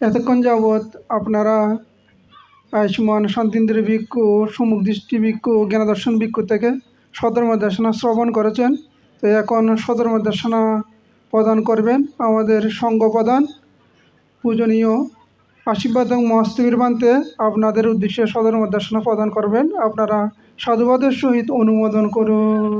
এতক্ষণ যাবৎ আপনারা আয়ুষ্মান শান্তিন্দ্র ভিক্ষু, সুমুখ দৃষ্টি ভিক্ষু, জ্ঞানদর্শন ভিক্ষু থেকে সদর মধ্যর্শনা শ্রবণ করেছেন। তো এখন সদর মধ্যর্শনা প্রদান করবেন আমাদের সঙ্গ প্রদান পূজনীয় আশীর্বাদ এবং মহস্তবীর বান্তে আপনাদের উদ্দেশ্যে সদর মধ্যর্শনা প্রদান করবেন। আপনারা সাধুবাদের সহিত অনুমোদন করুন।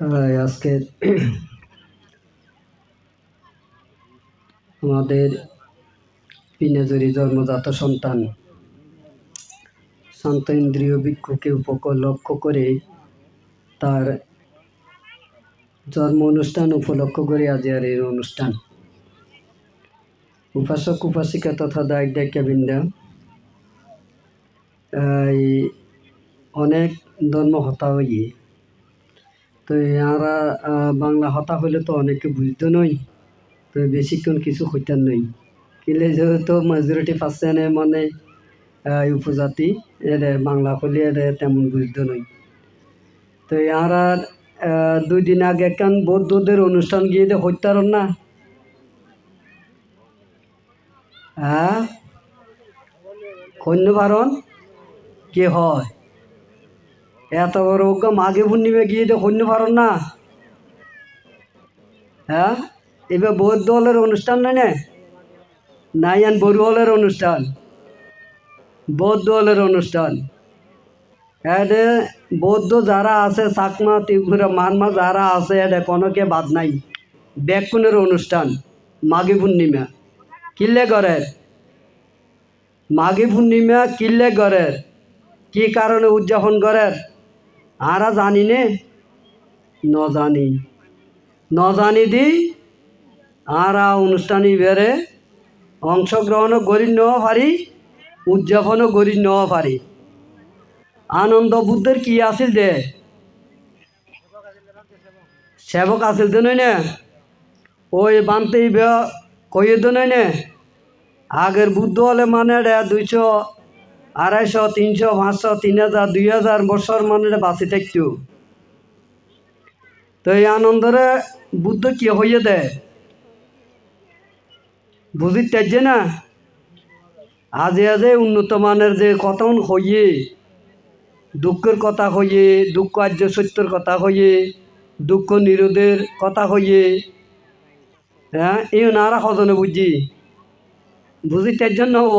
আজকে আমাদের পিনাজুরি জন্মজাত সন্তান। শান্ত ইন্দ্রিয় ভিক্ষুকে উপকর লক্ষ্য করে তার জন্ম অনুষ্ঠান উপলক্ষ করে আজ আর এই অনুষ্ঠান। উপাসক, উপাসিকা তথা দায়িক এই অনেক ধর্ম হতা হইয়ে তো ইয়ারা বাংলা হতা হইলে তো অনেকে বুঝতে নই। তো বেশিক্ষণ কিছু হইতার নই। কিলে যেহেতু মেজরিটি পার্সেন্ট মানে উপজাতি, এর বাংলা হলে এর তেমন বুঝতে নই। তো ইয়ারা দুই দিন আগে একখান বৌদ্ধদের অনুষ্ঠান গিয়ে হইতার না? হ্যাঁ? কন্য ভারণ কে হয়? এত বড় ওকে মাঘে পূর্ণিমা গিয়ে তো কন্য পারন না। হ্যাঁ? এবার বৌদ্ধ হলের অনুষ্ঠান নয় না? নাইয়ান বড়ু হলের অনুষ্ঠান। বৌদ্ধ হলের অনুষ্ঠান। এডে বৌদ্ধ যারা আছে, চাকমা, ত্রিপুরা মানমা যারা আছে, এডে কোনোকে বাদ নাই। ব্যাকুনের অনুষ্ঠান, মাঘী পূর্ণিমা। কিল্লে গড়ের মাঘী পূর্ণিমা কিল্লে গড়ের কি কারণে উদযাপন করেন আরা জানি নে ন জানি ন জানি দি আরা অনুষ্ঠানী বেড়ে অংশগ্রহণও করি ন পারি উদযাপনও করি ন পারি। আনন্দ বুদ্ধের কি আছিল দে? সেবক আছিল তো নই না ওই বানতেই কইয়ে তো নই না আগের বুদ্ধ হলে মানে দুইশো আড়াইশো, তিনশো, পাঁচশো তিন হাজার দুই হাজার বছর মানে বাঁচি থাকতো তো এই আনন্দরে বুদ্ধ কি হইয়ে দেয়? বুঝি তেজে না? আজে আজে উন্নত মানের যে কথন হইয়ে, দুঃখের কথা হইয়ে, দুঃখ আর্য সত্যের কথা হইয়ে, দুঃখ নিরোধের কথা হইয়ে হ্যাঁ? এই নারা সজনে বুঝি। বুঝি তেজন হব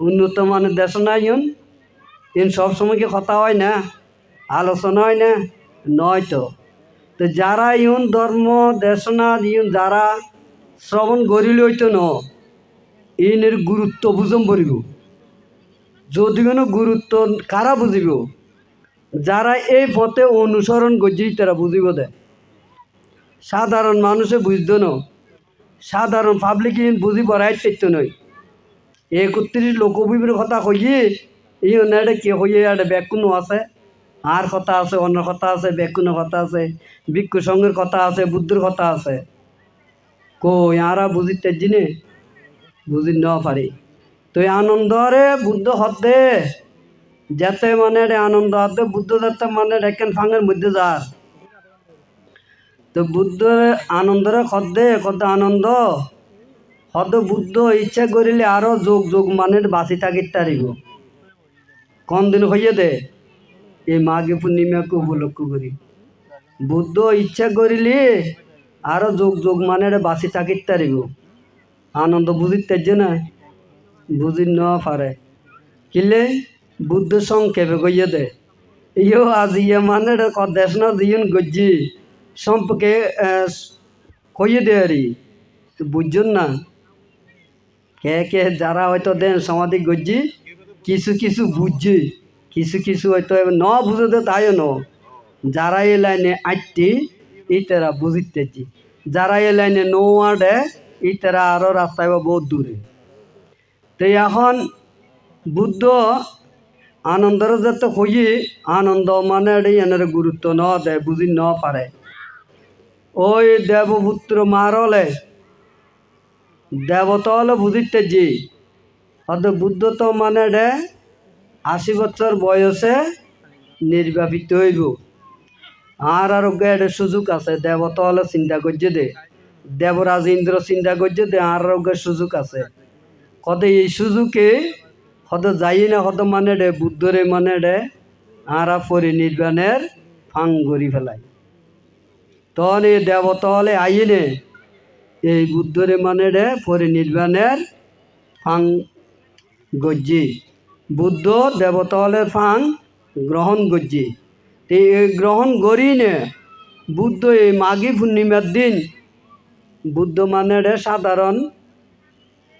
উন্নত মানের দেশ না ইন ইন সবসময় কি কথা হয় না? আলোচনা হয় না? নয় তো। তো যারা ইউন ধর্ম দেশনা ইউন যারা শ্রবণ গরিল হইতো ন ইনের গুরুত্ব বুঝম পড়িব। যদি কোনো গুরুত্ব কারা বুঝিব? যারা এই পথে অনুসরণ করছি তারা বুঝিব দে। সাধারণ মানুষে বুঝত ন। সাধারণ পাবলিক ইন বুঝিব রাইট নয় একত্রিশ লোকবিবির কথা কইয়ে, এই অন্যটা কে হইয়ে একটা ব্যাকুনো আছে? আর কথা আছে, অন্য কথা আছে ব্যাকুনো কথা আছে, ভিক্ষু সঙ্গের কথা আছে, বুদ্ধর কথা আছে। কই, আরা বুঝিতে জিনে বুঝি ন পারি। তো আনন্দরে বুদ্ধ হতে, যাতে মানে আনন্দ হতে, বুদ্ধ যাতে মানে রেখেন ফাঙের মধ্যে যার? তো বুদ্ধ আনন্দরে খদ্দে কত আনন্দ বুদ্ধ ইচ্ছা করিলে আরও যোগ যোগ মানের বাঁচি থাকির তারিব কোন দিন হইয়ে দে, এই মাঘে পূর্ণিমাকে উপলক্ষ করি। বুদ্ধ ইচ্ছা করিলে আরও যোগ যোগ মানের বাঁচি থাকির তারিব আনন্দ বুঝির তেজে না বুঝি ন পারে কিলে বুদ্ধ সংক্ষেপে কইয়ে দে ইয়ো আজ ইয়ে মানে দেশ না দিয়ন গজ্জি। সম্পকে কইয়ে দে আরি। বুঝছেন না কে কে, যারা হয়তো দেন সমাধি গজ্জি, কিছু কিছু বুঝছে কিছু কিছু হয়তো ন বুঝতে তাইও ন। যারা এই লাইনে আটটি এই তারা বুঝিতেছি। যারা এই লাইনে নো আডে এই তারা আরও রাস্তায় বহুত দূরে। তো এখন বুদ্ধ আনন্দর যাতে হইয়ে আনন্দ মানে এনের গুরুত্ব ন দেয় বুঝি ন পারে। ওই দেবপুত্র মারলে দেবতা হলো বুঝিতে জি। অত বুদ্ধ তো মানে রে আশি বছর বয়সে নির্বাপিত হইব। আর আরোগ্য এটা সুযোগ আছে দেবতা হলে চিন্তা করছে দে। দেবরাজ ইন্দ্র চিন্তা করছে দে, আর আরোগ্যের সুযোগ আছে। কত এই সুযোগে হত যাই না হত মানে রে বুদ্ধরে মানে রে আরা পরিনির্বাণের ফাং করি ফেলাই। তখন এই দেবতা হলে আইনে এই বুদ্ধরে মানে রে পরিনির্বাণের ফাং গজ্জি। বুদ্ধ দেবতা হলে ফাং গ্রহণ গজ্জি। এই গ্রহণ করি নে বুদ্ধ এই মাঘী পূর্ণিমার দিন বুদ্ধ মানে রে সাধারণ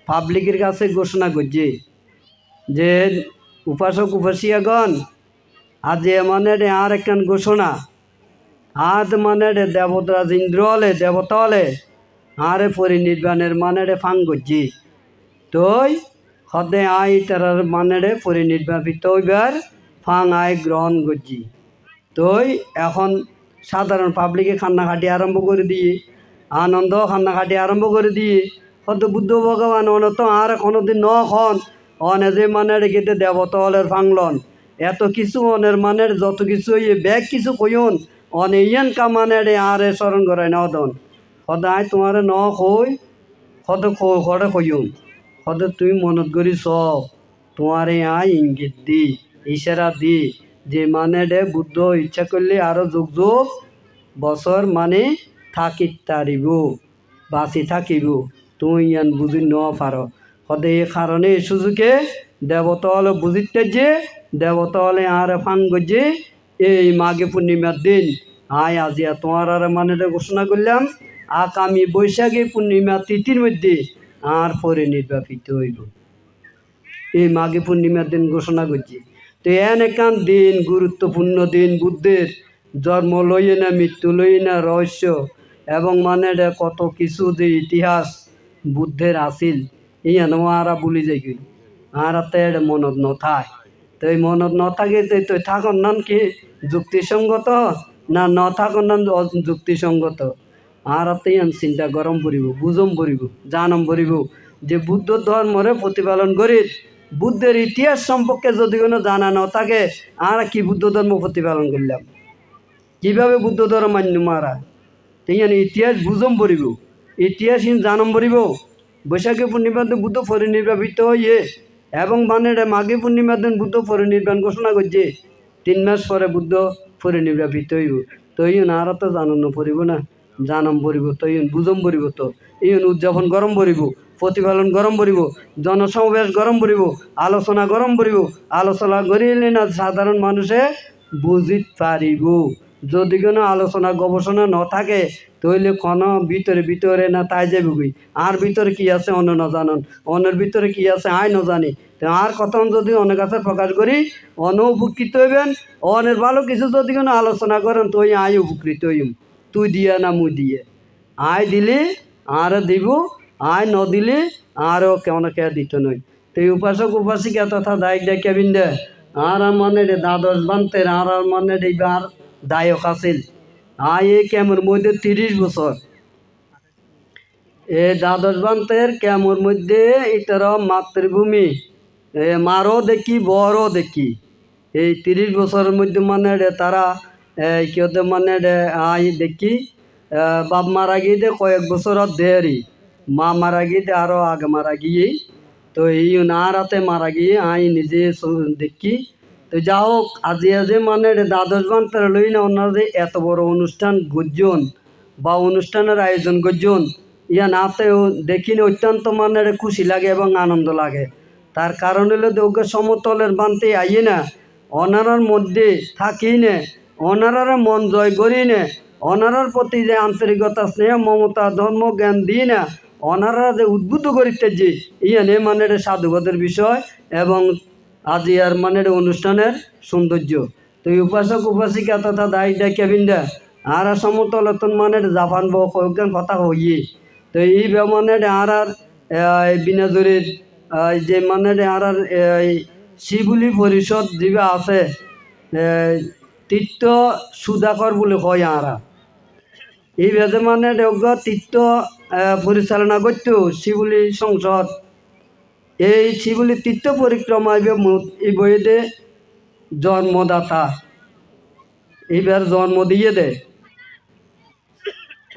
পাবলিকের কাছে ঘোষণা করছে যে উপাসক উপাসিয়াগণ, আজ মানে রে আর একখান ঘোষণা। আজ মানে রে দেবতাজ ইন্দ্র হলে দেবতা আরে পরিনির্বাণের মানে রে ফাং করছি তই সদে আই তারার মানে রে পরিনির্বাপিত হইবার ফাং আই গ্রহণ করছি। তই এখন সাধারণ পাবলিকে কান্নাকাটি আরম্ভ করে দিয়ে আনন্দ কান্নাকাটি আরম্ভ করে দিয়ে হয়তো বুদ্ধ ভগবান অনত আর কোনোদিন ন খন অনে যে মানে রেখেতে দেবতা হলের ফাংলন। এত কিছু অনের মানের যত কিছু ব্যাগ কিছু কইন, অনে ইয়ান কামানে রে আরে স্মরণ করায় না হদন সদায় তোমারে ন কই সদ খড়ে কইন সদ তুমি মনত করি সব তোমারে আই ইঙ্গিত দি ইশারা দি, যে মানে দে বুদ্ধ ইচ্ছা করলে আরও যুগ যুগ বছর মানে থাকি তারিব বাঁচি থাকিব। তুই ইয়ান বুঝি ন পার সদে এই কারণে এই সুযোগে দেবতা হলে বুঝিতে যে দেবতা হলে আর ফাং যে এই মাঘে পূর্ণিমার দিন আয় আজিয়া তোমার আর মানে ঘোষণা করলাম আগামী বৈশাখী পূর্ণিমা তিথির মধ্যে আর পরে নির্বাপিত হইব। এই মাঘে পূর্ণিমার দিন ঘোষণা করছি। তো এন একান দিন, গুরুত্বপূর্ণ দিন, বুদ্ধের জন্ম লইয়ে না মৃত্যু লইয়ে না রহস্য, এবং মানে কত কিছু যে ইতিহাস বুদ্ধের আসিল ইয়ান আরা বলি যাই কি আর তেড় মনত নথায় তো এই মনত নথাকে তুই থাকন নান কি? যুক্তিসঙ্গত? না, ন থাকন নান যুক্তিসঙ্গত আর ইয়ান চিন্তা গরম পড়িব বুজম পড়িব জানম পড়িব যে বুদ্ধ ধর্মরে প্রতিপালন করি, বুদ্ধের ইতিহাস সম্পর্কে যদি কোনো জানা ন থাকে, আর কি বুদ্ধ ধর্ম প্রতিপালন করলাম? কীভাবে বুদ্ধ ধর্ম মান্য মারা? তেইয়ান ইতিহাস বুঝম পড়িব ইতিহাস ইন জানম পড়িব বৈশাখী পূর্ণিমার দিন বুদ্ধ পরিনির্বাপিত হইয়ে এবং মানে মাঘী পূর্ণিমার দিন বুদ্ধ পরিনির্বাণ ঘোষণা করছে, তিন মাস পরে বুদ্ধ পরিনির্বাপিত হইব। তৈন আর তো জানন পড়িব না। জানম পড়িব তৈন বুঝম পড়িব তো। ইন উদযাপন গরম পড়িব প্রতিপালন গরম পড়িব জনসমাবেশ গরম পড়িব আলোচনা গরম পড়িব আলোচনা করিলে না সাধারণ মানুষে বুঝিত পারিব। যদি কোনো আলোচনা গবেষণা ন থাকে তাহলে কোনো ভিতরে ভিতরে না তাই যাবে গই আর ভিতরে কি আছে অন্য ন জানন? অন্যের ভিতরে কি আছে আই ন জানি। তো আর কথা যদি অনেক কাছে প্রকাশ করি অন উপকৃত হইবেন অনের ভালো কিছু যদি কোনো আলোচনা করেন, তুই আই উপকৃত হইম। তুই দিয়া না মুই দিয়ে। আয় দিলে, আর দিব, আয় ন দিলে, আরও কেমন কে দিত নই তো এই উপাসক উপাসিকা তথা দায়িক ডাকিয়া বিন্দে, আর মনে রে দ্বাদশ বান্তের, আর আর মনে রে আর দায়ক আছিল। আয় এই কেমর মধ্যে তিরিশ বছর। এ দ্বাদশ বান্তের কেমর মধ্যে ইটার মাতৃভূমি। এ মারও দেখি বড়ও দেখি। এই তিরিশ বছরের মধ্যে মানে তারা কিয়তে মানে আই দেখি বাপ মারা গিয়ে কয়েক বছরত দেরি। মা মারা গিয়ে আরও আগে মারা গিয়ে, তো এই না রাতে মারা গিয়ে আই নিজে দেখি। তো যা হোক আজি আজি মানে দ্বাদশ বান্তের লই না, ওনার যে এত বড় অনুষ্ঠান গর্জন বা অনুষ্ঠানের আয়োজন গর্জন ইয়া নাতেও দেখিনি অত্যন্ত মানে খুশি লাগে এবং আনন্দ লাগে। তার কারণ হলো দৌগ সমতলের বানতে আইয়ে না অনারার মধ্যে থাকি নে অনারার মন জয় করি নে। অনারার প্রতি যে আন্তরিকতা, স্নেহ, মমতা, ধর্ম, জ্ঞান দিই না অনারা যে উদ্বুদ্ধ করিতে যে ইয়ানে মানে সাধুবাদের বিষয় এবং আজি আর মানে অনুষ্ঠানের সৌন্দর্য। তো উপাসক, উপাসিকা তথা দায়ী ডাকিয়া বিন্দা, আর সমতলতন মানে জাপান বহ কথা হইয়ে। তো এই মানে আর আর বিনাজুরির যে মানে আর আর শিবুলি পরিষদ যেবা আছে তীর্থ সুধাকর বলে কয় আরা এই ভেদে মানে দেওগ তীর্থ পরিচালনা করতো শিবুলি সংসদ। এই শিবলি তীর্থ পরিক্রমা এই বইতে জন্মদাতা। এইবার জন্ম দিয়ে দেয়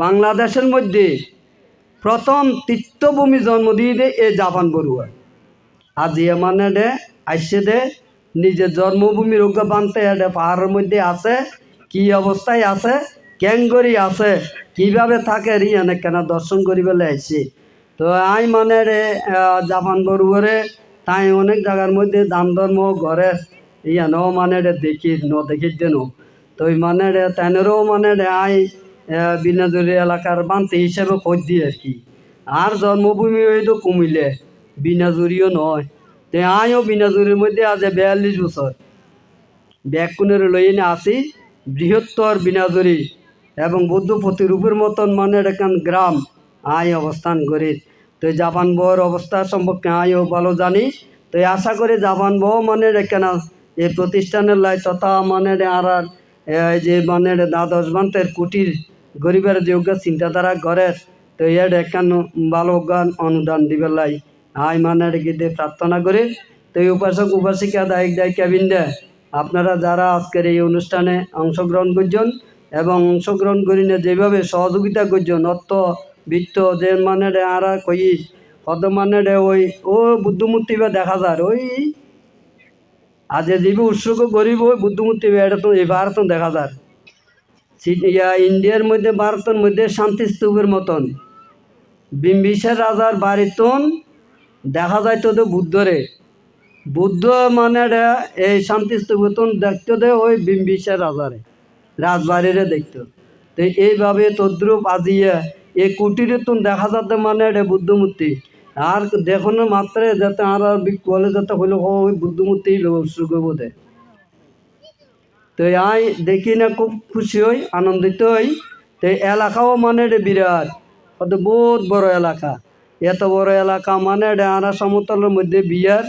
বাংলাদেশের মধ্যে প্রথম তীর্থভূমি জন্ম দিয়ে দেয় এ জাপান বড়ুয়া আজি মানে দে আসছে দে। নিজের জন্মভূমির রোগ্য বানতে এডে পাহাড়ের মধ্যে আছে, কি অবস্থায় আছে, ক্যাঙ্গরি আছে, কীভাবে থাকে রিয়ানে কেন দর্শন করি বলে আসছে তো আই মানে রে জাপান বড়ুয়ারে তাই অনেক জায়গার মধ্যে দান ধর্ম ঘরে ইয়ানো মানে রে দেখি, ন দেখি দেন। তো মানে রে তেনেরও মানে রে আই বিনাজুরি এলাকার বান্তি হিসেবে খোঁজ দিই আর কি। আর জন্মভূমি হইতো কুমিলে বিনাজুরিও নয়। তে আইও বিনাজুরির মধ্যে আজ বিয়াল্লিশ বছর। ব্যাকুনের লইনে আসি বৃহত্তর বিনাজুরি এবং বৌদ্ধ প্রতিরূপের মতন মানে এখান গ্রাম আই অবস্থান করি। তো জাপান বউর অবস্থা সম্পর্কে আইও ভালো জানি। তো আশা করি জাপান বউ মানে এখানে এই প্রতিষ্ঠানের লাই তথা মানে আর যে মানে দ্বাদশ বান্তের কুটির গরিবের যোগ্য চিন্তাধারা করে তো এর এখান ভালো গান অনুদান দিবে লাই আই মানে গিয়ে প্রার্থনা করে। তো এই উপাসক, উপাসিকা, দায়িক, দায়িকা বিন্দে আপনারা যারা আজকের এই অনুষ্ঠানে অংশগ্রহণ করছেন এবং অংশগ্রহণ করি না যেভাবে সহযোগিতা করছেন, অর্থ, বৃত্ত, যে মানে আর কই, কত মানে ওই, ও বুদ্ধমূর্তি বা দেখা যায় ওই আজ যেভাবে উৎসর্গ করিব, ওই বুদ্ধমূর্তি এটা তো এই তো দেখা যায় ইয়া ইন্ডিয়ার মধ্যে, ভারতের মধ্যে শান্তি স্তূপের মতন। বিম্বিসার রাজার বাড়িতন দেখা যায় তো বুদ্ধরে। বুদ্ধ মানে এই শান্তি স্তূপতন দেখতো দে ওই বিম্বিসার রাজারে, রাজবাড়িরে দেখতো। তো এইভাবে তদ্রুপ আজিয়ে এই কুটিরে তুন দেখা যাতে মানে রে বুদ্ধমূর্তি। আর দেখানোর মাত্রে যাতে আর বলে যাতে হইল ওই বুদ্ধমূর্তি করব দে তো আই দেখি না খুব খুশি হই, আনন্দিত হই। তো এলাকাও মানে রে বিরাট কত বহুত বড় এলাকা। এত বড় এলাকা মানে রে আরা সমতলের মধ্যে বিয়ার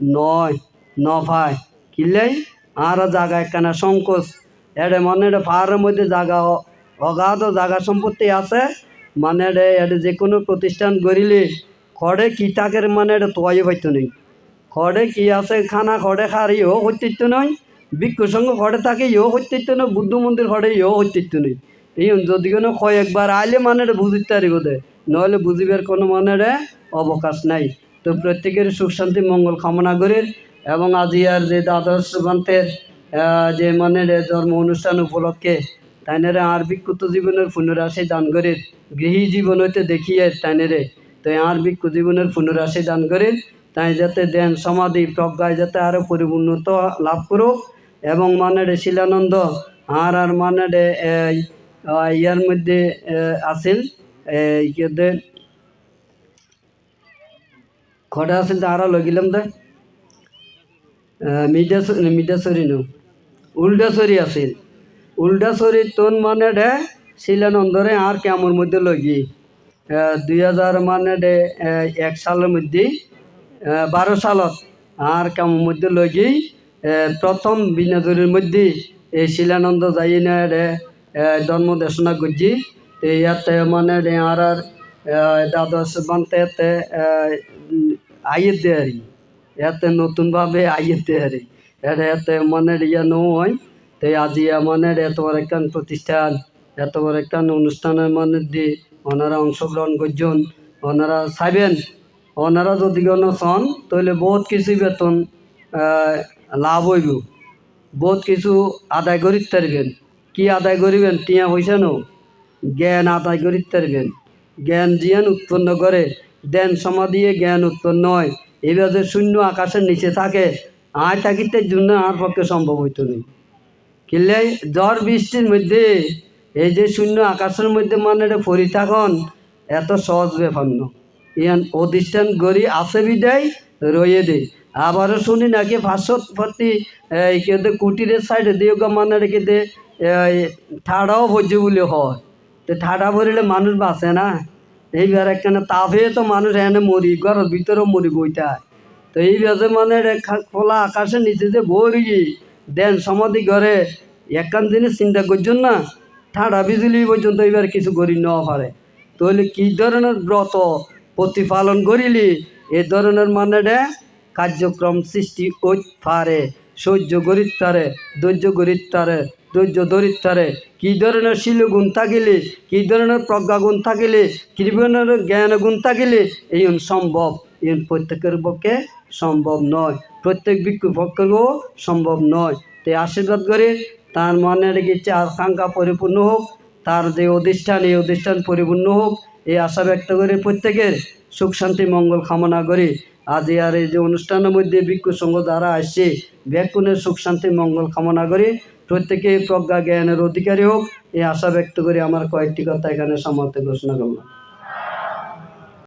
নয়, নফায়। কিনলেই আর জায়গা একখানা সংকোচ। এডে মানে রে পাহাড়ের মধ্যে জায়গা অগাধ জায়গা সম্পত্তি আছে। মানে এডে যে কোনো প্রতিষ্ঠান গড়িলে খড়ে কি তাকের মানে এটা তোয়াই পাইতো নেই। খড়ে কি আছে খানা খড়ে খার ইও হইতিত্ব নয় ভিক্ষু সঙ্গ খড়ে থাকে ইও হইতিত্ব নয় বুদ্ধ মন্দির খড়ে ইও হইতিত্ব নেই। এই যদি কোনো কয়েকবার আইলে মানে রে বুঝিতে পারিব দে। নইলে বুঝিবার কোনো মানে রে অবকাশ নাই। তো প্রত্যেকের সুখ শান্তি মঙ্গল কামনা করি এবং আজি আর যে দ্বাদশ গ্রন্থের যে মানে রে জন্ম অনুষ্ঠান উপলক্ষে তাইনেরে আর বিক্ষুত জীবনের পুনরাশি দান করে গৃহী জীবন হইতে দেখিয়ে তাইনেরে তো আর ভিক্ষু জীবনের পুনরাশি দান করে তাই যাতে দেন সমাধি প্রজ্ঞায় যাতে আরও পরিপূর্ণত লাভ করুক এবং মানে রে শিলানন্দ আর আর মানে রে এই, ইয়ার মধ্যে আহ, কেদে খড়ে আছিল আরও লগিলাম দে মিডাস মিডাসরি নো উল্ডাসরি আছিল উল্ডাসরি তোন মানে রে শিলানন্দরে আর কেমন মধ্যে লগি দুই হাজার মানে আহ, এক সালের মধ্যে বারো সালত আর কেমন মধ্যে লগি প্রথম বিনাজুরির মধ্যে এই শিলানন্দ যাই না আহ, ধর্ম দেশনা করছি মানে রে আর দ্বাদশ বানতে আইয়ের দেয়ারি এতে নতুনভাবে আইয়ের দেয়ারি এটা এতে মানে ইয়া নয় তো আজি মানে এত বড় একখান প্রতিষ্ঠান, এত বড় একখান অনুষ্ঠানের মানে দিয়ে ওনারা অংশগ্রহণ করছেন, ওনারা চাইবেন, ওনারা যদি কোনো চান, তাহলে বহুত কিছু বেতন লাভ হইব। বহুত কিছু আদায় করিতে পারবেন। কি আদায় করিবেন, টিয়া পয়সা নো জ্ঞান আদায় করিতে পারবেন জ্ঞান জিয়ান উৎপন্ন করে, দেন সমাধিয়ে জ্ঞান উৎপন্ন হয়। এইভাবে শূন্য আকাশের নিচে থাকে, আয় থাকিতে জন্য আর পক্ষে সম্ভব হইতো নেই কিনলে ঝড় বৃষ্টির মধ্যে, এই যে শূন্য আকাশের মধ্যে মানে এটা থাকুন এত সহজ ব্যাপার ন। ইয়ান অধিষ্ঠান গড়ি আছে বিদায়, রয়ে দে। আবারও শুনি নাকি পাঁচশো প্রতি কুটিরের সাইডে দিয়ে মানে রেখে দে ঠাড়াও ভোজ্য বলে হয়। তো ঠাডা ভরিলে মানুষ বাঁচে না। এইবার একখানে তাপে তো মানুষ এনে মরি ঘরের ভিতরেও মরি বইটা তো এই বাজে মানে খোলা আকাশের নিচে যে ভরি দেন সমাধি ঘরে একখান জিনিস চিন্তা করছেন না? ঠাডা বিজুলি পর্যন্ত এবার কিছু করি নেওয়া পারে। তাহলে কি ধরনের ব্রত প্রতিপালন করিলি? এ ধরনের মানে কার্যক্রম সৃষ্টি হইতে পারে, সহ্য গরিত্তারে ধৈর্য গরিত্তারে ধৈর্য ধরিত্তারে। কি ধরনের শিলগুণ থাকিলে, কি ধরনের প্রজ্ঞাগুণ থাকিলে, কি ধরনের জ্ঞান গুণ থাকিলে এই সম্ভব। এই প্রত্যেকের পক্ষে সম্ভব নয়। প্রত্যেক ভিক্ষুর পক্ষেও সম্ভব নয়। তাই আশীর্বাদ করে তার মনের ইচ্ছা আকাঙ্ক্ষা পরিপূর্ণ হোক, তার যে অধিষ্ঠান, এই অধিষ্ঠান পরিপূর্ণ হোক, এই আশা ব্যক্ত করে প্রত্যেকের সুখ, শান্তি, মঙ্গল কামনা করে। আজ আর এই যে অনুষ্ঠানের মধ্যে ভিক্ষু সংঘ দ্বারা আসছে ব্যাকুণের সুখ, শান্তি, মঙ্গল কামনা করি। প্রত্যেকে প্রজ্ঞা, জ্ঞানের অধিকারী হোক। এই আশা ব্যক্ত করে আমার কয়েকটি কথা এখানে সমাপ্ত ঘোষণা করলাম।